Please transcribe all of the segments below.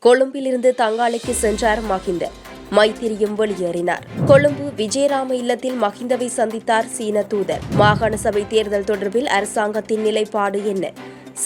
கொழும்பிலிருந்து தங்காலைக்கு சென்றார் மஹிந்த மைத்திரியும் வெளியேறினார். கொழும்பு விஜயராம இல்லத்தில் மஹிந்தவை சந்தித்தார் சீன தூதர். மாகாண சபை தேர்தல் தொடர்பில் அரசாங்கத்தின் நிலைப்பாடு என்ன?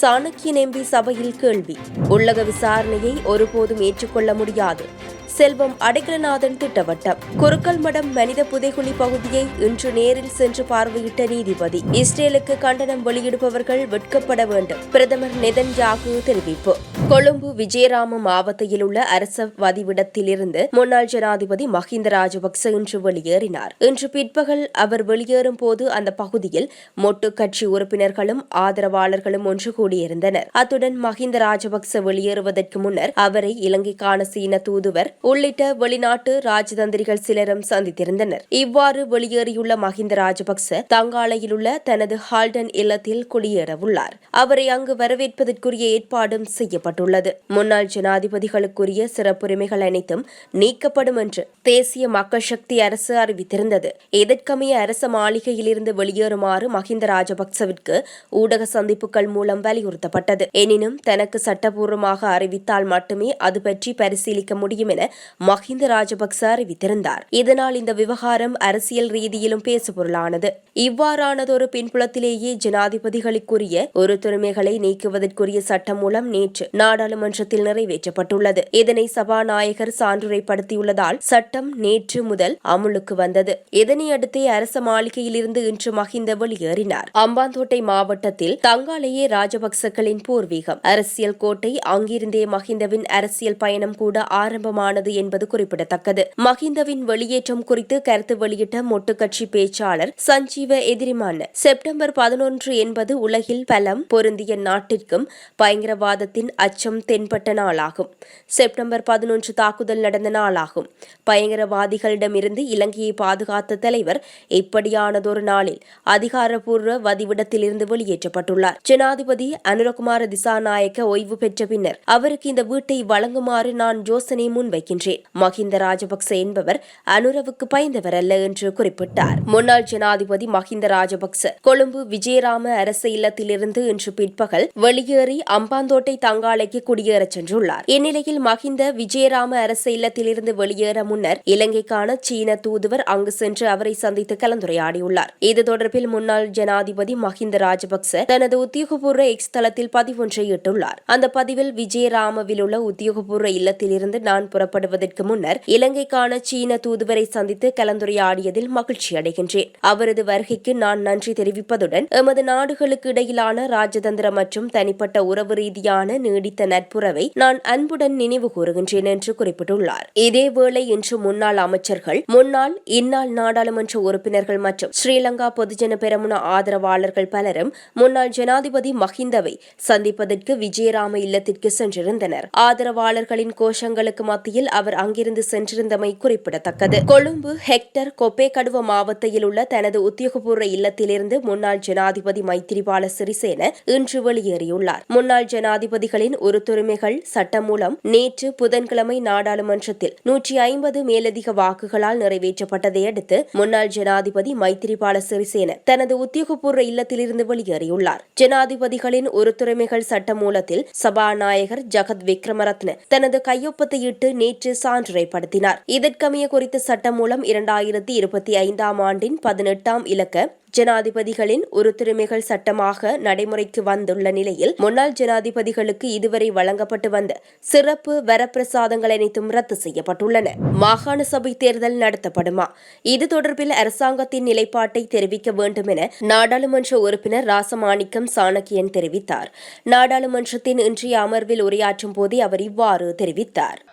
சாணக்கியன் எம்பி சபையில் கேள்வி. உள்ளக விசாரணையை ஒருபோதும் ஏற்றுக்கொள்ள முடியாது. செல்வம் அடைக்கலநாதன் திட்டவட்டம். குருக்கல் மடம் மனித புதைகுழி பகுதியை இன்று நேரில் சென்று பார்வையிட்ட நீதிபதி இஸ்ரேலுக்கு கண்டனம் வெளியிடுபவர்கள் வெட்கப்பட வேண்டும் பிரதமர் நெதன்யாகு தெரிவிப்பு. கொழும்பு விஜயராம மாவட்டத்தில் உள்ள அரச வதிவிடத்திலிருந்து முன்னாள் ஜனாதிபதி மஹிந்த ராஜபக்ச இன்று வெளியேறினார். இன்று பிற்பகல் அவர் வெளியேறும் போது அந்த பகுதியில் மொட்டு கட்சி உறுப்பினர்களும் ஆதரவாளர்களும் ஒன்று கூடியிருந்தனர். அத்துடன் மஹிந்த ராஜபக்ச வெளியேறுவதற்கு முன்னர் அவரை இலங்கைக்கான சீன தூதுவர் உள்ளிட்ட வெளிநாட்டு ராஜதந்திரிகள் சிலரும் சந்தித்திருந்தனர். இவ்வாறு வெளியேறியுள்ள மஹிந்த ராஜபக்ச தங்காலையில் உள்ள தனது ஹால்டன் இல்லத்தில் குடியேறவுள்ளார். அவரை அங்கு வரவேற்பதற்குரிய ஏற்பாடும் செய்யப்பட்டுள்ளது. முன்னாள் ஜனாதிபதிகளுக்குரிய சிறப்புரிமைகள் அனைத்தும் நீக்கப்படும் என்று தேசிய மக்கள் சக்தி அரசு அறிவித்திருந்தது. இதற்கமைய அரச மாளிகையிலிருந்து வெளியேறுமாறு மஹிந்த ராஜபக்சவிற்கு ஊடக சந்திப்புகள் மூலம் வலியுறுத்தப்பட்டது. எனினும் தனக்கு சட்டபூர்வமாக அறிவித்தால் மட்டுமே அது பற்றி பரிசீலிக்க முடியும் என மஹிந்த ராஜபக்ச அறிவித்திருந்தார். இதனால் இந்த விவகாரம் அரசியல் ரீதியிலும் பேசுபொருளானது. இவ்வாறானதொரு பின்புலத்திலேயே ஜனாதிபதிகளுக்குரிய ஒரு துறைமைகளை நீக்குவதற்குரிய சட்டம் மூலம் நேற்று நாடாளுமன்றத்தில் நிறைவேற்றப்பட்டுள்ளது. இதனை சபாநாயகர் சான்றுரைப்படுத்தியுள்ளதால் சட்டம் நேற்று முதல் அமுலுக்கு வந்தது. இதனையடுத்தே அரச மாளிகையிலிருந்து இன்று மஹிந்த வெளியேறினார். அம்பாந்தோட்டை மாவட்டத்தில் தங்காலேயே ராஜபக்சக்களின் பூர்வீகம். அரசியல் கோட்டை அங்கிருந்தே மஹிந்தவின் அரசியல் பயணம் கூட ஆரம்பமான ஆரம்பமானது என்பது குறிப்பிடத்தக்கது. மஹிந்தவின் வெளியேற்றம் குறித்து கருத்து வெளியிட்ட மொட்டு கட்சி பேச்சாளர் சஞ்சீவ எதிரிமான செப்டம்பர் பதினொன்று என்பது உலகில் பலம் பொருந்திய நாட்டிற்கும் பயங்கரவாதத்தின் அச்சம் தென்பட்ட நாளாகும். செப்டம்பர் பதினொன்று தாக்குதல் நடந்த நாளாகும். பயங்கரவாதிகளிடமிருந்து இலங்கையை பாதுகாத்த தலைவர் இப்படியானதொரு நாளில் அதிகாரப்பூர்வ வதிவிடத்திலிருந்து வெளியேற்றப்பட்டுள்ளார். ஜனாதிபதி அனுரகுமார திசாநாயக்க ஓய்வு பெற்ற பின்னர் அவருக்கு இந்த வீட்டை வழங்குமாறு நான் யோசனை வைக்கின்றேன். மஹிந்த ராஜபக்ச என்பவர் அனுரவுக்கு பயந்தவர் அல்ல என்று குறிப்பிட்டார். முன்னாள் ஜனாதிபதி மஹிந்த ராஜபக்ச கொழும்பு விஜயராம அரசு இல்லத்திலிருந்து இன்று பிற்பகல் வெளியேறி அம்பாந்தோட்டை தங்காலைக்கு குடியேறச் சென்றுள்ளார். இந்நிலையில் மஹிந்த விஜயராம அரசு இல்லத்திலிருந்து வெளியேற முன்னர் இலங்கைக்கான சீன தூதுவர் அங்கு சென்று அவரை சந்தித்து கலந்துரையாடியுள்ளார். இது தொடர்பில் முன்னாள் ஜனாதிபதி மஹிந்த ராஜபக்ச தனது உத்தியோகபூர்வ எக்ஸ் தளத்தில் பதிவொன்றை இட்டுள்ளார். அந்த பதிவில் விஜயராமவில் உள்ள உத்தியோகபூர்வ இல்லத்திலிருந்து நான் புறப்பட்டு புறப்படுவதற்கு முன்னர் இலங்கைக்கான சீன தூதுவரை சந்தித்து கலந்துரையாடியதில் மகிழ்ச்சி அடைகின்றேன். அவரது வருகைக்கு நான் நன்றி தெரிவிப்பதுடன் எமது நாடுகளுக்கு இடையிலான ராஜதந்திர மற்றும் தனிப்பட்ட உறவு ரீதியான நீடித்த நட்புறவை நான் அன்புடன் நினைவு கூறுகின்றேன் என்று குறிப்பிட்டுள்ளார். இதேவேளை இன்று முன்னாள் அமைச்சர்கள் முன்னாள் இந்நாள் நாடாளுமன்ற உறுப்பினர்கள் மற்றும் ஸ்ரீலங்கா பொதுஜன பெரமுன ஆதரவாளர்கள் பலரும் முன்னாள் ஜனாதிபதி மஹிந்தவை சந்திப்பதற்கு விஜயராம இல்லத்திற்கு சென்றிருந்தனர். ஆதரவாளர்களின் கோஷங்களுக்கு மத்தியில் அவர் அங்கிருந்து சென்றிருந்தமை குறிப்பிடத்தக்கது. கொழும்பு ஹெக்டர் கொப்பே கடுவ மாவட்டத்தில் உள்ள தனது உத்தியோகபூர்வ இல்லத்திலிருந்து முன்னாள் ஜனாதிபதி மைத்திரிபால சிறிசேன இன்று வெளியேறியுள்ளார். முன்னாள் ஜனாதிபதிகளின் உறுத்துரிமைகள் சட்டம் மூலம் நேற்று புதன்கிழமை நாடாளுமன்றத்தில் நூற்றி ஐம்பது மேலதிக வாக்குகளால் நிறைவேற்றப்பட்டதை அடுத்து முன்னாள் ஜனாதிபதி மைத்திரிபால சிறிசேன தனது உத்தியோகபூர்வ இல்லத்திலிருந்து வெளியேறியுள்ளார். ஜனாதிபதிகளின் உறுத்துரிமைகள் சட்ட மூலத்தில் சபாநாயகர் ஜகத் விக்ரமரத்ன தனது கையொப்பத்தையிட்டு நேற்று சான்றுரைப்படுத்தினார் இதற்கமைய குறித்த சட்டம் மூலம் இரண்டாயிரத்தி இருபத்தி ஐந்தாம் ஆண்டின் பதினெட்டாம் இலக்க ஜனாதிபதிகளின் உறுத்துரிமைகள் சட்டமாக நடைமுறைக்கு வந்துள்ள நிலையில் முன்னாள் ஜனாதிபதிகளுக்கு இதுவரை வழங்கப்பட்டு வந்த சிறப்பு வரப்பிரசாதங்கள் அனைத்தும் ரத்து செய்யப்பட்டுள்ளன. மாகாண சபை தேர்தல் நடத்தப்படுமா? இது தொடர்பில் அரசாங்கத்தின் நிலைப்பாட்டை தெரிவிக்க வேண்டும் என நாடாளுமன்ற உறுப்பினர் ராசமாணிக்கம் சாணக்கியன் தெரிவித்தார். நாடாளுமன்றத்தின் இன்றைய அமர்வில் உரையாற்றும் போதே அவர் இவ்வாறு தெரிவித்தார்.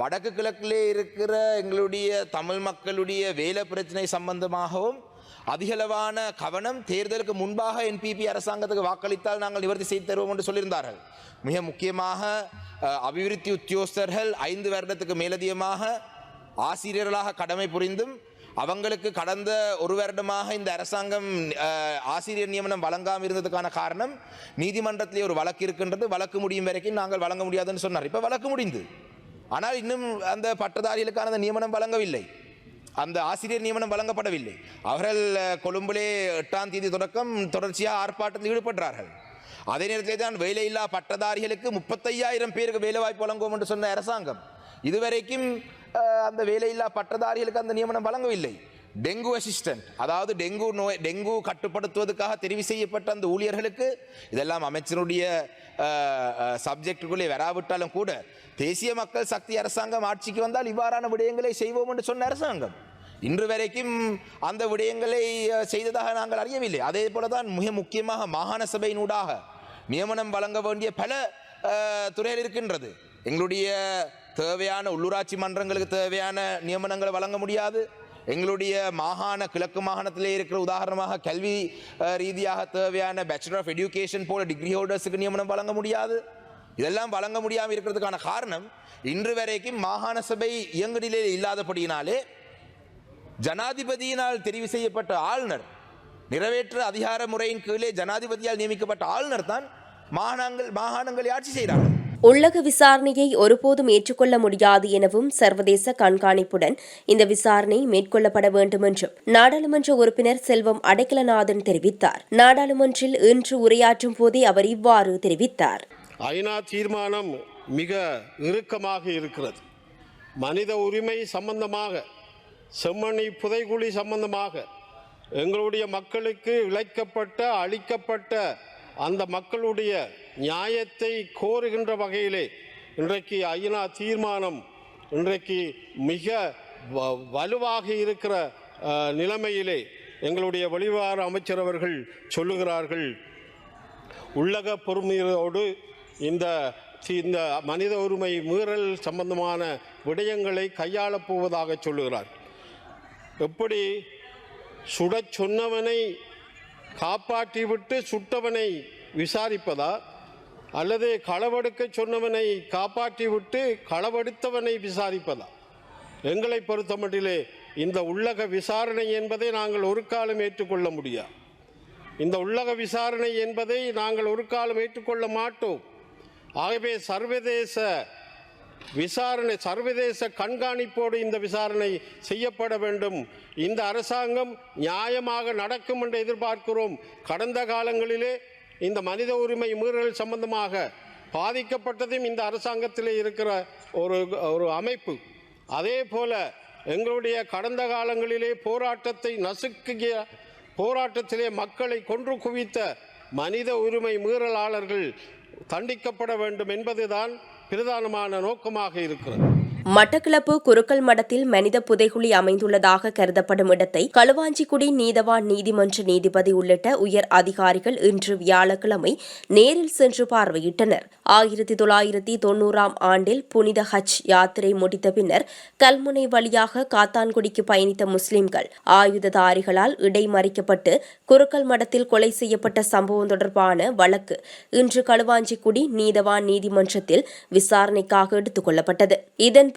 வடக்கு கிழக்கிலே இருக்கிற எங்களுடைய தமிழ் மக்களுடைய வேலை பிரச்சனை சம்பந்தமாகவும் அதிகளவான கவனம் தேர்தலுக்கு முன்பாக என்பிபி அரசாங்கத்துக்கு வாக்களித்தால் நாங்கள் நிவர்த்தி செய்து தருவோம் என்று சொல்லியிருந்தார்கள். மிக முக்கியமாக அபிவிருத்தி உத்தியோகஸ்தர்கள் ஐந்து வருடத்துக்கு மேலதிகமாக ஆசிரியர்களாக கடமை புரிந்தும் அவங்களுக்கு கடந்த ஒரு வருடமாக இந்த அரசாங்கம் ஆசிரியர் நியமனம் வழங்காமல் இருந்ததுக்கான காரணம் நீதிமன்றத்திலே ஒரு வழக்கு இருக்கின்றது வழக்கு முடியும் வரைக்கும் நாங்கள் வழங்க முடியாதுன்னு சொன்னார். இப்போ வழக்கு முடிந்து. ஆனால் இன்னும் அந்த பட்டதாரிகளுக்கான அந்த நியமனம் வழங்கவில்லை. அந்த ஆசிரியர் நியமனம் வழங்கப்படவில்லை. அவர்கள் கொழும்புலே கொழும்பிலே எட்டாம் தேதி தொடக்கம் தொடர்ச்சியாக ஆர்ப்பாட்டத்தில் ஈடுபடுறார்கள். அதே நேரத்தில் தான் வேலையில்லா பட்டதாரிகளுக்கு முப்பத்தையாயிரம் பேருக்கு வேலைவாய்ப்பு வழங்குவோம் என்று சொன்ன அரசாங்கம் இதுவரைக்கும் அந்த வேலையில்லா பட்டதாரிகளுக்கு அந்த நியமனம் வழங்கவில்லை. டெங்கு அசிஸ்டன்ட் அதாவது டெங்கு நோய் டெங்கு கட்டுப்படுத்துவதற்காக தெரிவு செய்யப்பட்ட அந்த ஊழியர்களுக்கு இதெல்லாம் அமைச்சருடைய சப்ஜெக்டுக்குள்ளே வராவிட்டாலும் கூட தேசிய மக்கள் சக்தி அரசாங்கம் ஆட்சிக்கு வந்தால் இவ்வாறான விடயங்களை செய்வோம் என்று சொன்ன அரசாங்கம். இன்று வரைக்கும் அந்த விடயங்களை செய்ததாக நாங்கள் அறியவில்லை. அதே போல தான் மிக முக்கியமாக மாகாண சபையினூடாக நியமனம் வழங்க வேண்டிய பல துறைகள் இருக்கின்றது. எங்களுடைய தேவையான உள்ளூராட்சி மன்றங்களுக்கு தேவையான நியமனங்களை வழங்க முடியாது. எங்களுடைய மாகாண கிழக்கு மாகாணத்திலே இருக்கிற உதாரணமாக கல்வி ரீதியாக தேவையான பேச்சுலர் ஆஃப் எஜுகேஷன் போல டிகிரி ஹோல்டர்ஸுக்கு நியமனம் வழங்க முடியாது. இதெல்லாம் வழங்க முடியாமல் இருக்கிறதுக்கான காரணம் இன்று வரைக்கும் மாகாண சபை இயங்கு நிலையில் இல்லாதபடியினாலே ஜனாதிபதியினால் தெரிவு செய்யப்பட்ட ஆளுநர் நிறைவேற்ற அதிகார முறையின் கீழே ஜனாதிபதியால் நியமிக்கப்பட்ட ஆளுநர் தான் மாகாணங்கள் மாகாணங்களை ஆட்சி செய்கிறார்கள். உள்ளக விசாரணையை ஒருபோதும் ஏற்றுக்கொள்ள முடியாது எனவும் சர்வதேச கண்காணிப்புடன் இந்த விசாரணை மேற்கொள்ளப்பட வேண்டும் என்றும் நாடாளுமன்ற உறுப்பினர் செல்வம் அடைக்கலநாதன் தெரிவித்தார். நாடாளுமன்றில் இன்று உரையாற்றும் போதே அவர் இவ்வாறு தெரிவித்தார். ஐநா தீர்மானம் மிக இறுக்கமாக இருக்கிறது. மனித உரிமை சம்பந்தமாக செம்மணி புதைகுழி சம்பந்தமாக எங்களுடைய மக்களுக்கு இழைக்கப்பட்ட அளிக்கப்பட்ட அந்த மக்களுடைய நியாயத்தை கோருகின்ற வகையிலே இன்றைக்கு ஐநா தீர்மானம் இன்றைக்கு மிக வ- வலுவாக இருக்கிற நிலைமையிலே எங்களுடைய வெளிவார அமைச்சர் அவர்கள் சொல்லுகிறார்கள். உள்ளக பொறுமையோடு இந்த இந்த மனித உரிமை மீறல் சம்பந்தமான விடயங்களை கையாளப் போவதாக சொல்லுகிறார். எப்படி சுடச் சொன்னவனை காப்பாற்றிவிட்டு சுட்டவனை விசாரிப்பதா? அல்லது களவெடுக்க சொன்னவனை காப்பாற்றிவிட்டு களவெடுத்தவனை விசாரிப்பதா? எங்களை பொறுத்தமட்டிலே இந்த உள்ளக விசாரணை என்பதை நாங்கள் ஒரு காலம் ஏற்றுக்கொள்ள முடியாது இந்த உள்ளக விசாரணை என்பதை நாங்கள் ஒரு காலம் ஏற்றுக்கொள்ள மாட்டோம். ஆகவே சர்வதேச விசாரணை சர்வதேச கண்காணிப்போடு இந்த விசாரணை செய்யப்பட வேண்டும். இந்த அரசாங்கம் நியாயமாக நடக்கும் என்று எதிர்பார்க்கிறோம். கடந்த காலங்களிலே இந்த மனித உரிமை மீறல் சம்பந்தமாக பாதிக்கப்பட்டதும் இந்த அரசாங்கத்திலே இருக்கிற ஒரு ஒரு அமைப்பு. அதே போல எங்களுடைய கடந்த காலங்களிலே போராட்டத்தை நசுக்கிய போராட்டத்திலே மக்களை கொன்று குவித்த மனித உரிமை மீறலாளர்கள் தண்டிக்கப்பட வேண்டும் என்பதுதான் பிரதானமான நோக்கமாக இருக்கிறது. மட்டக்களப்பு குருக்கல் மடத்தில் மனித புதைகுழி அமைந்துள்ளதாக கருதப்படும் இடத்தை களுவாஞ்சிக்குடி நீதவான் நீதிமன்ற நீதிபதி உள்ளிட்ட உயர் அதிகாரிகள் இன்று வியாழக்கிழமை நேரில் சென்று பார்வையிட்டனர். ஆயிரத்தி தொள்ளாயிரத்தி தொன்னூறாம் ஆண்டில் புனித ஹஜ் யாத்திரை முடித்த பின்னர் கல்முனை வழியாக காத்தான்குடிக்கு பயணித்த முஸ்லிம்கள் ஆயுததாரிகளால் இடைமறிக்கப்பட்டு குருக்கல் மடத்தில் கொலை செய்யப்பட்ட சம்பவம் தொடர்பான வழக்கு இன்று களுவாஞ்சிக்குடி நீதவான் நீதிமன்றத்தில் விசாரணைக்காக எடுத்துக் கொள்ளப்பட்டது.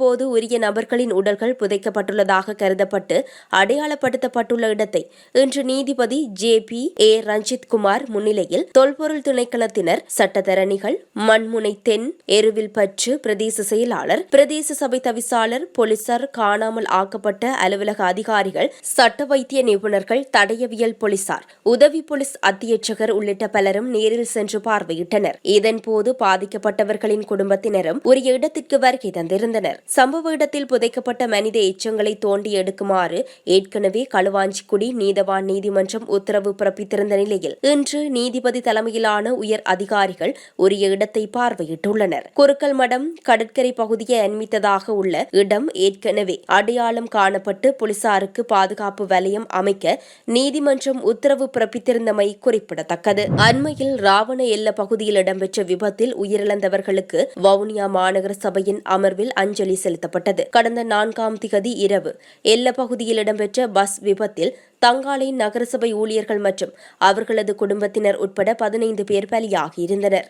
போது உரிய நபர்களின் உடல்கள் புதைக்கப்பட்டுள்ளதாக கருதப்பட்டு அடையாளப்படுத்தப்பட்டுள்ள இடத்தை இன்று நீதிபதி J P A Ranjith Kumar முன்னிலையில் தொல்பொருள் திணைக்களத்தினர் சட்டத்தரணிகள் மண்முனை தென் எருவில் பற்று பிரதேச செயலாளர் பிரதேச சபை தவிசாளர் போலீசார் காணாமல் ஆக்கப்பட்ட அலுவலக அதிகாரிகள் சட்ட வைத்திய நிபுணர்கள் தடயவியல் போலீசார் உதவி போலீஸ் அத்தியட்சகர் உள்ளிட்ட பலரும் நேரில் சென்று பார்வையிட்டனர். இதன்போது பாதிக்கப்பட்டவர்களின் குடும்பத்தினரும் உரிய இடத்திற்கு வருகை தந்திருந்தனர். சம்பவ இடத்தில் புதைக்கப்பட்ட மனித எச்சங்களை தோண்டி எடுக்குமாறு ஏற்கனவே களுவாஞ்சிக்குடி நீதவான் நீதிமன்றம் உத்தரவு பிறப்பித்திருந்த நிலையில் இன்று நீதிபதி தலைமையிலான உயர் அதிகாரிகள் உரிய இடத்தை பார்வையிட்டுள்ளனர். குறுக்கல் மடம் கடற்கரை பகுதியை அண்மித்ததாக உள்ள இடம் ஏற்கனவே அடையாளம் காணப்பட்டு போலீசாருக்கு பாதுகாப்பு வலயம் அமைக்க நீதிமன்றம் உத்தரவு பிறப்பித்திருந்தமை குறிப்பிடத்தக்கது. அண்மையில் ராவண எல்ல பகுதியில் இடம்பெற்ற விபத்தில் உயிரிழந்தவர்களுக்கு வவுனியா மாநகர சபையின் அமர்வில் அஞ்சலி செலுத்தப்பட்டது. கடந்த நான்காம் திகதி இரவு எல்ல பகுதியில் இடம்பெற்ற பஸ் விபத்தில் தங்காலை நகரசபை ஊழியர்கள் மற்றும் அவர்களது குடும்பத்தினர் உட்பட பதினைந்து பேர் பலியாகியிருந்தனர்.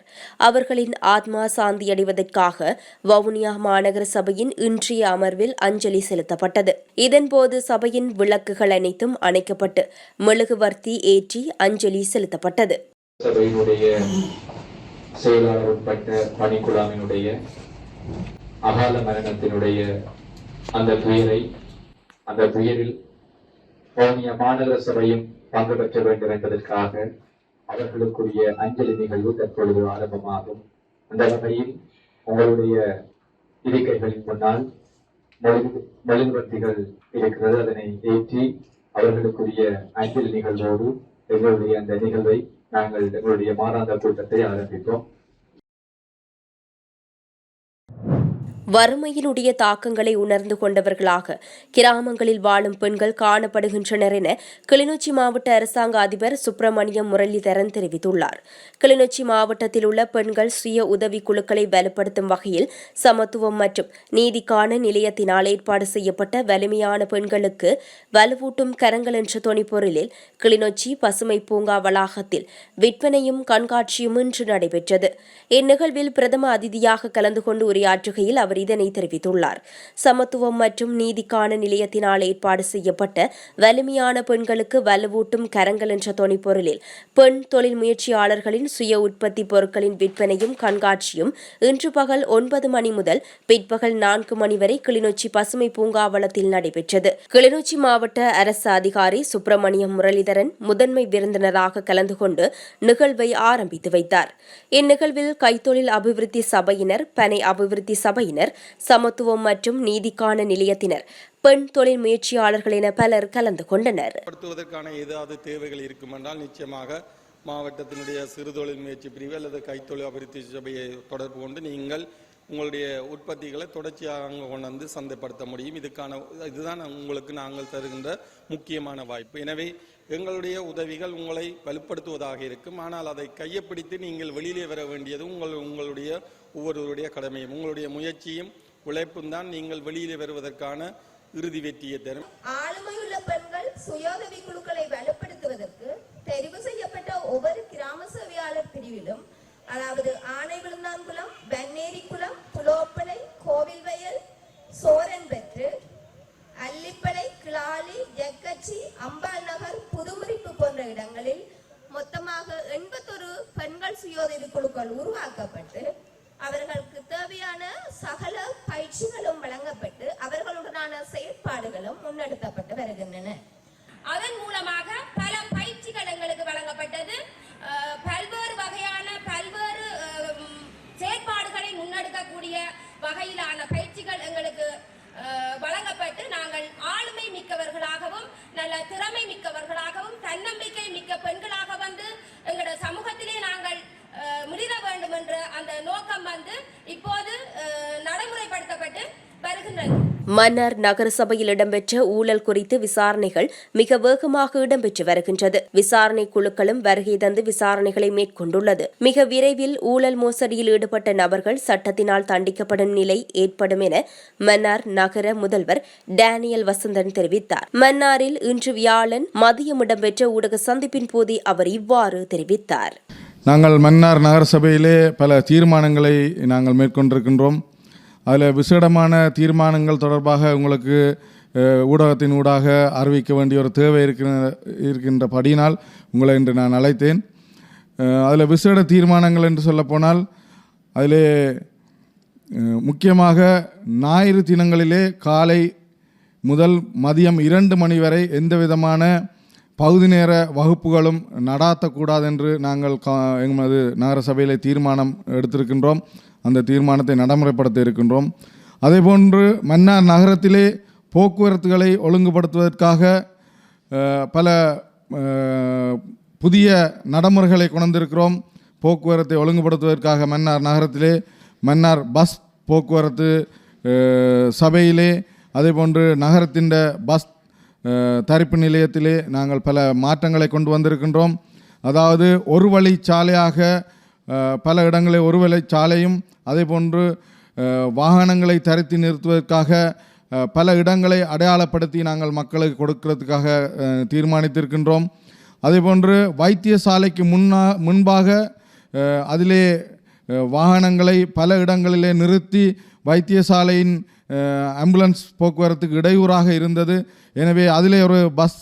அவர்களின் ஆத்மா சாந்தியடைவதற்காக வவுனியா மாநகர சபையின் இன்றைய அமர்வில் அஞ்சலி செலுத்தப்பட்டது. இதன்போது சபையின் விளக்குகள் அனைத்தும் அணைக்கப்பட்டு மெழுகுவர்த்தி ஏற்றி அஞ்சலி செலுத்தப்பட்டது. சபையினுடைய செயலாளர் உட்பட்ட பணிக்குழாமினுடைய அகால மரணத்தினுடைய அந்த துயரை அந்த துயரில் போனிய மாநகர சபையும் பங்கு பெற்ற வேண்டும் என்பதற்காக அவர்களுக்குரிய அஞ்சலி நிகழ்வு தற்பொழுது ஆரம்பமாகும். அந்த வகையில் உங்களுடைய இருக்கைகளின் முன்னால் மெழுகு- மெழுகுவர்த்திகள் இருக்கிறது. அதனை ஏற்றி அவர்களுக்குரிய அஞ்சலி நிகழ்வோடு எங்களுடைய அந்த நிகழ்வை நாங்கள் எங்களுடைய மாதாந்த கூட்டத்தை ஆரம்பித்தோம் வறுமையினுடைய தாக்கங்களை உணர்ந்து கொண்டவர்களாக கிராமங்களில் வாழும் பெண்கள் காணப்படுகின்றனர் என கிளிநொச்சி மாவட்ட அரசாங்க அதிபர் சுப்பிரமணியம் முரளிதரன் தெரிவித்துள்ளார். கிளிநொச்சி மாவட்டத்தில் உள்ள பெண்கள் சுய உதவி குழுக்களை வலுப்படுத்தும் வகையில் சமத்துவம் மற்றும் நீதிக்கான நிலையத்தினால் ஏற்பாடு செய்யப்பட்ட வலிமையான பெண்களுக்கு வலுவூட்டும் கரங்கள் என்ற தொனிப்பொருளில் கிளிநொச்சி பசுமை பூங்கா வளாகத்தில் விற்பனையும் கண்காட்சியும் இன்று நடைபெற்றது. இந்நிகழ்வில் பிரதம அதிதியாக கலந்து கொண்டு உரையாற்றுகையில் அவர் இதனை தெரிவித்துள்ளார். சமத்துவம் மற்றும் நீதிக்கான நிலையத்தினால் ஏற்பாடு செய்யப்பட்ட வலிமையான பெண்களுக்கு வலுவூட்டும் கரங்கள் என்ற தொனிப்பொருளில் பெண் தொழில் முயற்சியாளர்களின் சுய உற்பத்தி பொருட்களின் விற்பனையும் கண்காட்சியும் இன்று பகல் ஒன்பது மணி முதல் பிற்பகல் நான்கு மணி வரை கிளிநொச்சி பசுமை பூங்காவளத்தில் நடைபெற்றது. கிளிநொச்சி மாவட்ட அரசு அதிகாரி சுப்பிரமணியம் முரளிதரன் முதன்மை விருந்தினராக கலந்து கொண்டு நிகழ்வை ஆரம்பித்து வைத்தார். இந்நிகழ்வில் கைத்தொழில் அபிவிருத்தி சபையினர் பனை அபிவிருத்தி சபையினர் சமத்துவம் மற்றும் நீதிக்கான நிலையத்தினர் பெண் தொழில் முயற்சியாளர்கள் என பலர் கலந்து கொண்டனர். ஏதாவது தேவைகள் இருக்குமென்றால் நிச்சயமாக மாவட்டத்தினுடைய சிறுதொழில் முயற்சி பிரிவு அல்லது கைத்தொழில் அபிவிருத்தி சபையை தொடர்பு கொண்டு நீங்கள் உங்களுடைய உற்பத்திகளை தொடர்ச்சியாக அங்கே கொண்டு வந்து சந்தைப்படுத்த முடியும். இதுக்கான இதுதான் உங்களுக்கு நாங்கள் தருகின்ற முக்கியமான வாய்ப்பு. எனவே எங்களுடைய உதவிகள் உங்களை வலுப்படுத்துவதாக இருக்கும். ஆனால் அதை கையப்பிடித்து நீங்கள் வெளியிலே வர வேண்டியது உங்கள் உங்களுடைய ஒவ்வொருவருடைய கடமையும் உங்களுடைய முயற்சியும் உழைப்பும் தான் நீங்கள் வெளியிலே வருவதற்கான இறுதி வெற்றியை தரும். ஆளுமையுள்ள பெண்கள் சுயோதவி குழுக்களை வலுப்படுத்துவதற்கு தெரிவு செய்யப்பட்ட ஒவ்வொரு கிராம சேவையாளர் பிரிவிலும் அதாவது ஆனைவிழுந்தான்குளம் வெண்ணேரிக்குளம் புலோப்பளை சோரன் சோரன்பெற்று அல்லிப்பளை கிளாலி ஜக்கச்சி அம்பாள் நகர் புதுமுறிப்பு போன்ற இடங்களில் மொத்தமாக எண்பத்தொரு பெண்கள் சுயோதவி குழுக்கள் உருவாக்கப்பட்டு இப்போது நடைமுறைப்படுத்தப்பட்டு வருகின்றது. மன்னார் நகரசபையில் இடம்பெற்ற ஊழல் குறித்து விசாரணைகள் மிக வேகமாக இடம்பெற்று வருகின்றது. விசாரணை குழுக்களும் வருகை தந்து விசாரணைகளை மேற்கொண்டுள்ளது. மிக விரைவில் ஊழல் மோசடியில் ஈடுபட்ட நபர்கள் சட்டத்தினால் தண்டிக்கப்படும் நிலை ஏற்படும் என மன்னார் நகர முதல்வர் டேனியல் வசந்தன் தெரிவித்தார். மன்னாரில் இன்று வியாழன் மதியம் இடம்பெற்ற ஊடக சந்திப்பின் போதே அவர் இவ்வாறு தெரிவித்தார். நாங்கள் மன்னார் நகரசபையிலே பல தீர்மானங்களை நாங்கள் மேற்கொண்டிருக்கின்றோம். அதில் விசேடமான தீர்மானங்கள் தொடர்பாக உங்களுக்கு ஊடகத்தின் ஊடாக அறிவிக்க வேண்டிய ஒரு தேவை இருக்கிற படியினால் உங்களை இன்று நான் அழைத்தேன். அதில் விசேட தீர்மானங்கள் என்று சொல்லப்போனால் அதிலே முக்கியமாக ஞாயிறு தினங்களிலே காலை முதல் மதியம் இரண்டு மணி வரை எந்த விதமான பகுதி நேர வகுப்புகளும் நடாத்தக்கூடாது என்று நாங்கள் கா எமது நகரசபையிலே தீர்மானம் எடுத்திருக்கின்றோம். அந்த தீர்மானத்தை நடைமுறைப்படுத்த இருக்கின்றோம். அதேபோன்று மன்னார் நகரத்திலே போக்குவரத்துகளை ஒழுங்குபடுத்துவதற்காக பல புதிய நடைமுறைகளை கொண்டிருக்கிறோம். போக்குவரத்தை ஒழுங்குபடுத்துவதற்காக மன்னார் நகரத்திலே மன்னார் பஸ் போக்குவரத்து சபையிலே அதேபோன்று நகரத்தின் பஸ் தரிப்பு நிலையத்திலே நாங்கள் பல மாற்றங்களை கொண்டு வந்திருக்கின்றோம். அதாவது ஒரு வழி சாலையாக பல இடங்களில் ஒரு வழி சாலையும் அதே போன்று வாகனங்களை தரித்து நிறுத்துவதற்காக பல இடங்களை அடையாளப்படுத்தி நாங்கள் மக்களுக்கு கொடுக்கிறதுக்காக தீர்மானித்திருக்கின்றோம். அதேபோன்று வைத்தியசாலைக்கு முன்னா முன்பாக அதிலே வாகனங்களை பல இடங்களிலே நிறுத்தி வைத்தியசாலையின் ஆம்புலன்ஸ் போக்குவரத்துக்கு இடையூறாக இருந்தது. எனவே அதிலே ஒரு பஸ்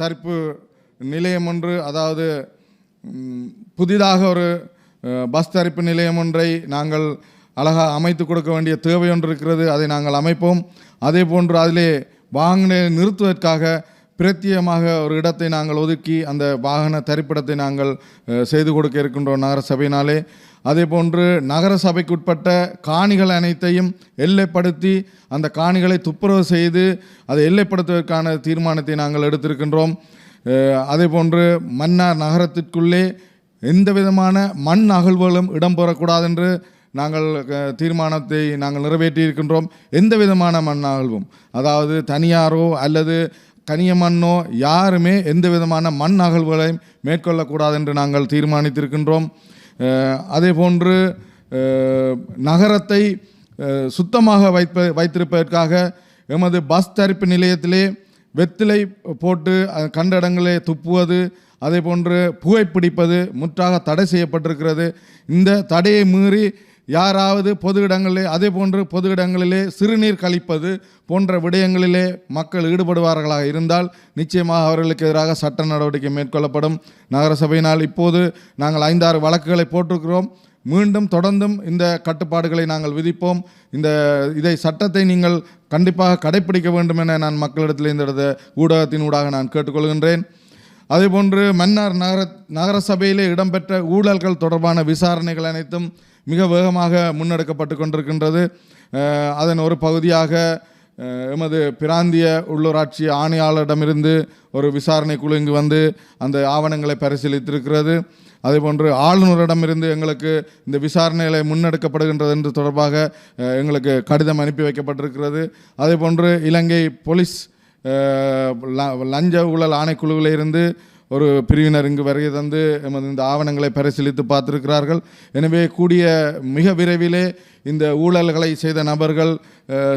தரிப்பு நிலையம் ஒன்று அதாவது புதிதாக ஒரு பஸ் தரிப்பு நிலையம் ஒன்றை நாங்கள் அழகாக அமைத்து கொடுக்க வேண்டிய தேவை ஒன்று இருக்கிறது. அதை நாங்கள் அமைப்போம். அதே போன்று அதிலே வாகன நிறுத்துவதற்காக பிரத்தியமாக ஒரு இடத்தை நாங்கள் ஒதுக்கி அந்த வாகன தரிப்பிடத்தை நாங்கள் செய்து கொடுக்க இருக்கின்றோம் நகர சபையினாலே அதே போன்று நகர சபைக்குட்பட்ட காணிகள் அனைத்தையும் எல்லைப்படுத்தி அந்த காணிகளை துப்புரவு செய்து அதை எல்லைப்படுத்துவதற்கான தீர்மானத்தை நாங்கள் எடுத்திருக்கின்றோம். அதே போன்று மன்னார் நகரத்திற்குள்ளே எந்த விதமான மண் அகழ்வுகளும் இடம்பெறக்கூடாது என்று நாங்கள் தீர்மானத்தை நாங்கள் நிறைவேற்றியிருக்கின்றோம். எந்த விதமான மண் அகழ்வும் அதாவது தனியாரோ அல்லது கனிய மண்ணோ யாருமே எந்த விதமான மண் அகழ்வுகளையும் மேற்கொள்ளக்கூடாது என்று நாங்கள் தீர்மானித்திருக்கின்றோம். அதே போன்று நகரத்தை சுத்தமாக வைப்ப வைத்திருப்பதற்காக எமது பஸ் தரிப்பு நிலையத்திலே வெத்திலை போட்டு கண்ட இடங்களே துப்புவது அதே போன்று புகைப்பிடிப்பது முற்றாக தடை செய்யப்பட்டிருக்கிறது. இந்த தடையை மீறி யாராவது பொது இடங்களிலே அதே போன்று பொது இடங்களிலே சிறுநீர் கழிப்பது போன்ற விடயங்களிலே மக்கள் ஈடுபடுவார்களாக இருந்தால் நிச்சயமாக அவர்களுக்கு எதிராக சட்ட நடவடிக்கை மேற்கொள்ளப்படும். நகரசபையினால் இப்போது நாங்கள் ஐந்தாறு வழக்குகளை போட்டிருக்கிறோம். மீண்டும் தொடர்ந்தும் இந்த கட்டுப்பாடுகளை நாங்கள் விதிப்போம். இந்த இதை சட்டத்தை நீங்கள் கண்டிப்பாக கடைப்பிடிக்க வேண்டும் என நான் மக்களிடத்தில் இந்த ஊடகத்தின் ஊடாக நான் கேட்டுக்கொள்கின்றேன். அதேபோன்று மன்னார் நகர நகரசபையிலே இடம்பெற்ற ஊழல்கள் தொடர்பான விசாரணைகள் அனைத்தும் மிக வேகமாக முன்னெடுக்கப்பட்டு கொண்டிருக்கின்றது. அதன் ஒரு பகுதியாக எமது பிராந்திய உள்ளூராட்சி ஆணையாளரிடமிருந்து ஒரு விசாரணை குழு இங்கு வந்து அந்த ஆவணங்களை பரிசீலித்திருக்கிறது. அதேபோன்று ஆளுநரிடமிருந்து எங்களுக்கு இந்த விசாரணைகளை முன்னெடுக்கப்படுகின்றது என்று தொடர்பாக எங்களுக்கு கடிதம் அனுப்பி வைக்கப்பட்டிருக்கிறது. அதேபோன்று இலங்கை போலீஸ் ல- லஞ்ச ஊழல் ஆணைக்குழுவிலிருந்து ஒரு பிரிவினர் இங்கு வருகை தந்து எமது இந்த ஆவணங்களை பரிசீலித்து பார்த்திருக்கிறார்கள். எனவே கூடிய மிக விரைவிலே இந்த ஊழல்களை செய்த நபர்கள்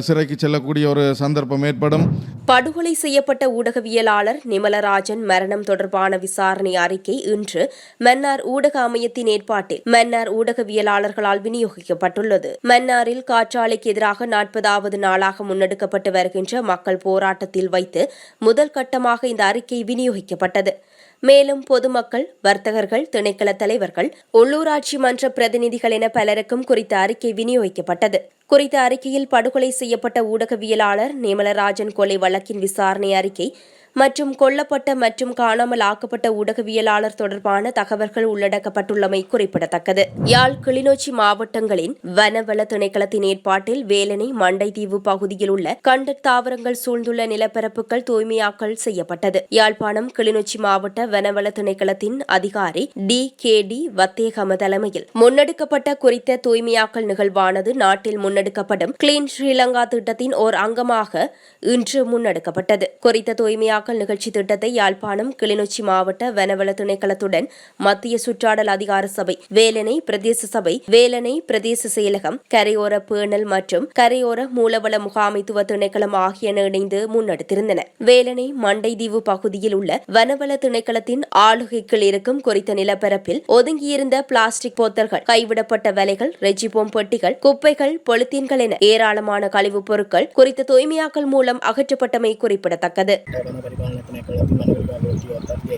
சிறைக்கு செல்லக்கூடிய ஒரு சந்தர்ப்பம் ஏற்படும். படுகொலை செய்யப்பட்ட ஊடகவியலாளர் நிமலராஜன் மரணம் தொடர்பான விசாரணை அறிக்கை இன்று மன்னார் ஊடக அமையத்தின் ஏற்பாட்டில் மன்னார் ஊடகவியலாளர்களால் விநியோகிக்கப்பட்டுள்ளது. மன்னாரில் காற்றாலைக்கு எதிராக நாற்பதாவது நாளாக முன்னெடுக்கப்பட்டு வருகின்ற மக்கள் போராட்டத்தில் வைத்து முதல் கட்டமாக இந்த அறிக்கை விநியோகிக்கப்பட்டது. மேலும் பொதுமக்கள் வர்த்தகர்கள் திணைக்கள தலைவர்கள் உள்ளூராட்சி மன்ற பிரதிநிதிகள் என பலருக்கும் குறித்த அறிக்கை விநியோகிக்கப்பட்டது. குறித்த அறிக்கையில் படுகொலை செய்யப்பட்ட ஊடகவியலாளர் நிமலராஜன் கொலை வழக்கின் விசாரணை அறிக்கை மற்றும் கொல்லப்பட்ட மற்றும் காணாமல் ஆக்கப்பட்ட ஊடகவியலாளர் தொடர்பான தகவல்கள் உள்ளடக்கப்பட்டுள்ளமை குறிப்பிடத்தக்கது. யாழ் கிளிநொச்சி மாவட்டங்களின் வனவள திணைக்களத்தின் ஏற்பாட்டில் வேலனை மண்டைதீவு பகுதியில் உள்ள கண்டர் தாவரங்கள் சூழ்ந்துள்ள நிலப்பரப்புகள் தூய்மையாக்கல் செய்யப்பட்டது. யாழ்ப்பாணம் கிளிநொச்சி மாவட்ட வனவள திணைக்களத்தின் அதிகாரி டி கே டி வத்தேகம தலைமையில் முன்னெடுக்கப்பட்ட குறித்த தூய்மையாக்கல் நிகழ்வானது நாட்டில் முன்னெடுக்கப்படும் கிளீன் ஸ்ரீலங்கா திட்டத்தின் ஓர் அங்கமாக இன்று முன்னெடுக்கப்பட்டது. குறித்த தூய்மையாக்கல் நிகழ்ச்சி திட்டத்தை யாழ்ப்பாணம் கிளிநொச்சி மாவட்ட வனவள திணைக்களத்துடன் மத்திய சுற்றாடல் அதிகார சபை வேலனை பிரதேச சபை வேலனை பிரதேச செயலகம் கரையோர பேணல் மற்றும் கரையோர மூலவள முகாமைத்துவ திணைக்களம் ஆகியன இணைந்து முன்னெடுத்திருந்தன. வேலனை மண்டைதீவு பகுதியில் உள்ள வனவள திணைக்களத்தின் ஆளுகைக்குள் இருக்கும் குறித்த நிலப்பரப்பில் ஒதுங்கியிருந்த பிளாஸ்டிக் போத்தல்கள் கைவிடப்பட்ட வலைகள் ரெஜிபோம் பெட்டிகள் குப்பைகள் பொலித்தீன்கள் என ஏராளமான கழிவுப் பொருட்கள் குறித்த தூய்மையாக்கல் மூலம் அகற்றப்பட்டமை குறிப்பிடத்தக்கது. வன திணைக்களத்தின் வனவிரிவாக உத்தியோகத்தர் ஜே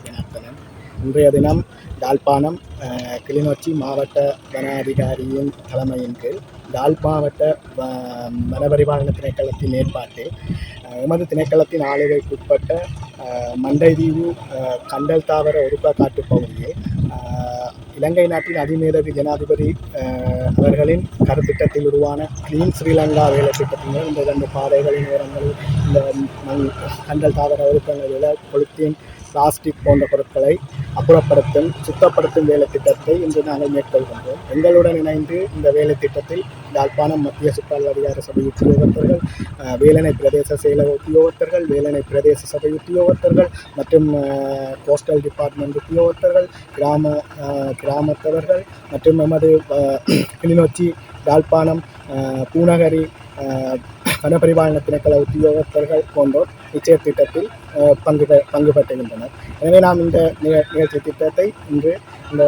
இன்றைய தினம் யாழ்ப்பாணம் கிளிநொச்சி மாவட்ட வன அதிகாரியின் தலைமையின் கீழ் யாழ் மாவட்ட வனபரிபாலன திணைக்களத்தின் ஏற்பாட்டில் எமது திணைக்களத்தின் ஆளுகைக்குட்பட்ட மண்டைதீவு கண்டல் தாவர ஒருப்ப காட்டு பகுதியில் இலங்கை நாட்டின் அதிமேதகு ஜனாதிபதி அவர்களின் கருத்திட்டத்தில் உருவான கிளீன் ஸ்ரீலங்கா வேலை திட்டத்தின் இந்த இரண்டு பாதைகளின் ஓரங்களில் இந்த மண் கண்டல் தாவர ஒழுக்கங்களில் கொளுத்தின் பிளாஸ்டிக் போன்ற பொருட்களை அப்புறப்படுத்தும் சுத்தப்படுத்தும் வேலை திட்டத்தை இன்று நாங்கள் மேற்கொள்கின்றோம். எங்களுடன் இணைந்து இந்த வேலை திட்டத்தில் யாழ்ப்பாணம் மத்திய சுற்றுலா அதிகார சபை உத்தியோகத்தர்கள் வேலனை பிரதேச செயலக உத்தியோகத்தர்கள் வேலனை பிரதேச சபை உத்தியோகத்தர்கள் மற்றும் கோஸ்டல் டிபார்ட்மெண்ட் உத்தியோகத்தர்கள் கிராம கிராமத்தவர்கள் மற்றும் நமது கிளிநொச்சி யாழ்ப்பாணம் பூநகரி அஹ், வனப்பரிபாலன திணைக்கள உத்தியோகத்தர்கள் போன்றோர் நிச்சய திட்டத்தில் பங்கு பெ- பங்கு பெற்றுகின்றனர் எனவே நாம் இந்த நிக- நிகழ்ச்சி திட்டத்தை இன்று இந்த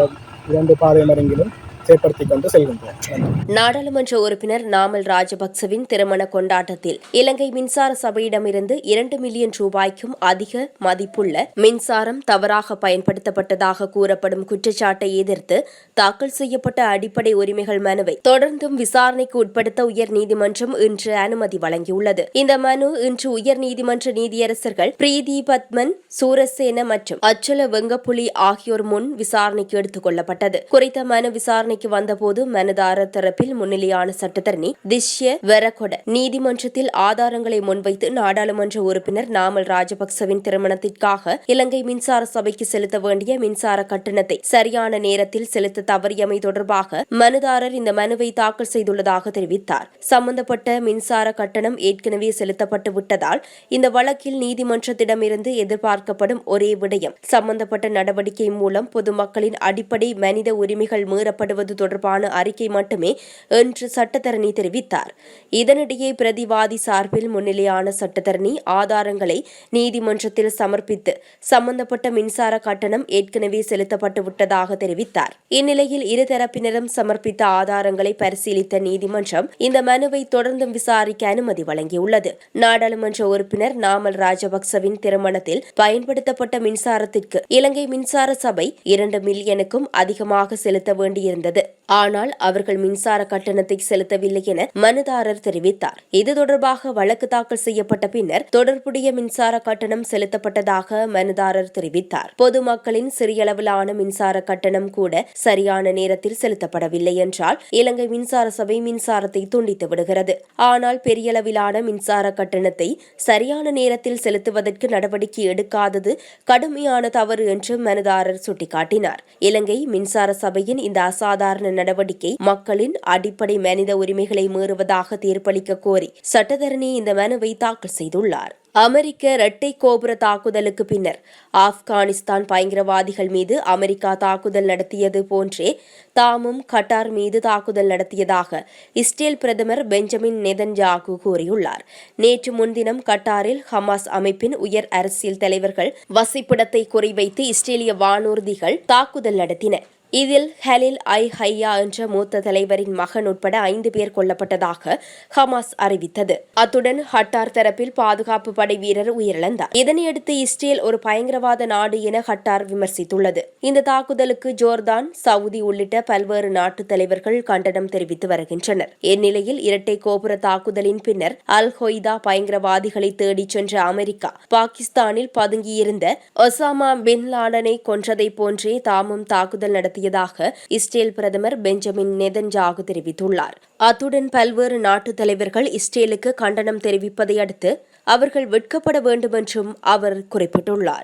இரண்டு பாதை மருங்கிலும் செயற்படுத்திக் கொண்டு செல்கின்றோம் நாடாளுமன்ற உறுப்பினர் நாமல் ராஜபக்சவின் திருமண கொண்டாட்டத்தில் இலங்கை மின்சார சபையிடமிருந்து இரண்டு மில்லியன் ரூபாய்க்கும் அதிக மதிப்புள்ள மின்சாரம் தவறாக பயன்படுத்தப்பட்டதாக கூறப்படும் குற்றச்சாட்டை எதிர்த்து தாக்கல் செய்யப்பட்ட அடிப்படை உரிமைகள் மனுவை தொடர்ந்தும் விசாரணைக்கு உட்படுத்த உயர்நீதிமன்றம் இன்று அனுமதி வழங்கியுள்ளது. இந்த மனு இன்று உயர்நீதிமன்ற நீதியரசர்கள் பிரீதி பத்மன் சூரசேன மற்றும் அச்சல வெங்கப்புலி ஆகியோர் முன் விசாரணைக்கு எடுத்துக் கொள்ளப்பட்டது. குறித்த மனு விசாரணை விசாரணைக்கு வந்தபோது மனுதாரர் தரப்பில் முன்னிலையான சட்டத்தரணி திஷ்ய வெரகொட நீதிமன்றத்தில் ஆதாரங்களை முன்வைத்து நாடாளுமன்ற உறுப்பினர் நாமல் ராஜபக்சவின் திருமணத்திற்காக இலங்கை மின்சார சபைக்கு செலுத்த வேண்டிய மின்சார கட்டணத்தை சரியான நேரத்தில் செலுத்த தவறியமை தொடர்பாக மனுதாரர் இந்த மனுவை தாக்கல் செய்துள்ளதாக தெரிவித்தார். சம்பந்தப்பட்ட மின்சார கட்டணம் ஏற்கனவே செலுத்தப்பட்டு விட்டதால் இந்த வழக்கில் நீதிமன்றத்திடமிருந்து எதிர்பார்க்கப்படும் ஒரே விடயம். சம்பந்தப்பட்ட நடவடிக்கை மூலம் பொதுமக்களின் அடிப்படை மனித உரிமைகள் மீறப்படுவது வழங்குவது தொடர்பான அறிக்கை மட்டுமே என்று சட்டத்தரணி தெரிவித்தார். இதனிடையே பிரதிவாதி சார்பில் முன்னிலையான சட்டத்தரணி ஆதாரங்களை நீதிமன்றத்தில் சமர்ப்பித்து சம்பந்தப்பட்ட மின்சார கட்டணம் ஏற்கனவே செலுத்தப்பட்டு விட்டதாக தெரிவித்தார். இந்நிலையில் இருதரப்பினரும் சமர்ப்பித்த ஆதாரங்களை பரிசீலித்த நீதிமன்றம் இந்த மனுவை தொடர்ந்தும் விசாரிக்க அனுமதி வழங்கியுள்ளது. நாடாளுமன்ற உறுப்பினர் நாமல் ராஜபக்சவின் திருமணத்தில் பயன்படுத்தப்பட்ட மின்சாரத்திற்கு இலங்கை மின்சார சபை இரண்டு மில்லியனுக்கும் அதிகமாக செலுத்த வேண்டியிருந்தது. ஆனால் அவர்கள் மின்சார கட்டணத்தை செலுத்தவில்லை என மனுதாரர் தெரிவித்தார். இது தொடர்பாக வழக்கு தாக்கல் செய்யப்பட்ட பின்னர் தொடர்புடைய மின்சார கட்டணம் செலுத்தப்பட்டதாக மனுதாரர் தெரிவித்தார். பொதுமக்களின் சிறியளவிலான மின்சார கட்டணம் கூட சரியான நேரத்தில் செலுத்தப்படவில்லை என்றால் இலங்கை மின்சார சபை மின்சாரத்தை துண்டித்து விடுகிறது. ஆனால் பெரியளவிலான மின்சார கட்டணத்தை சரியான நேரத்தில் செலுத்துவதற்கு நடவடிக்கை எடுக்காதது கடுமையான தவறு என்று மனுதாரர் சுட்டிக்காட்டினார். இலங்கை மின்சார சபையின் இந்த அசாதாரண அசாதாரண நடவடிக்கை மக்களின் அடிப்படை மனித உரிமைகளை மீறுவதாக தீர்ப்பளிக்க கோரி சட்டத்தரணி இந்த மனுவை தாக்கல் செய்துள்ளார். அமெரிக்க இரட்டை கோபுர தாக்குதலுக்கு பின்னர் ஆப்கானிஸ்தான் பயங்கரவாதிகள் மீது அமெரிக்கா தாக்குதல் நடத்தியது போன்றே தாமும் கட்டார் மீது தாக்குதல் நடத்தியதாக இஸ்ரேல் பிரதமர் பெஞ்சமின் நெதன்யாகு கூறியுள்ளார். நேற்று முன்தினம் கட்டாரில் ஹமாஸ் அமைப்பின் உயர் அரசியல் தலைவர்கள் வசிப்பிடத்தை குறிவைத்து இஸ்ரேலிய வானூர்திகள் தாக்குதல் நடத்தின இதில் ஹலில் ஐ ஹையா என்ற மூத்த தலைவரின் மகன் உட்பட ஐந்து பேர் கொல்லப்பட்டதாக ஹமாஸ் அறிவித்தது. அத்துடன் ஹட்டார் தரப்பில் பாதுகாப்பு படை வீரர் உயிரிழந்தார். இதனையடுத்து இஸ்ரேல் ஒரு பயங்கரவாத நாடு என ஹட்டார் விமர்சித்துள்ளது. இந்த தாக்குதலுக்கு ஜோர்தான் சவுதி உள்ளிட்ட பல்வேறு நாட்டு தலைவர்கள் கண்டனம் தெரிவித்து வருகின்றனர். இந்நிலையில் இரட்டை கோபுர தாக்குதலின் பின்னர் அல் ஹொய்தா பயங்கரவாதிகளை தேடிச் சென்ற அமெரிக்கா பாகிஸ்தானில் பதுங்கியிருந்த ஒசாமா பின் லாடனை கொன்றதை போன்றே தாமும் தாக்குதல் நடத்தியதாக இஸ்ரேல் பிரதமர் பெஞ்சமின் நெதன்ஜாகு தெரிவித்துள்ளார். அத்துடன் பல்வேறு நாட்டு தலைவர்கள் இஸ்ரேலுக்கு கண்டனம் தெரிவிப்பதை அடுத்து அவர்கள் வெட்கப்பட வேண்டும் என்றும் அவர் குறிப்பிட்டுள்ளார்.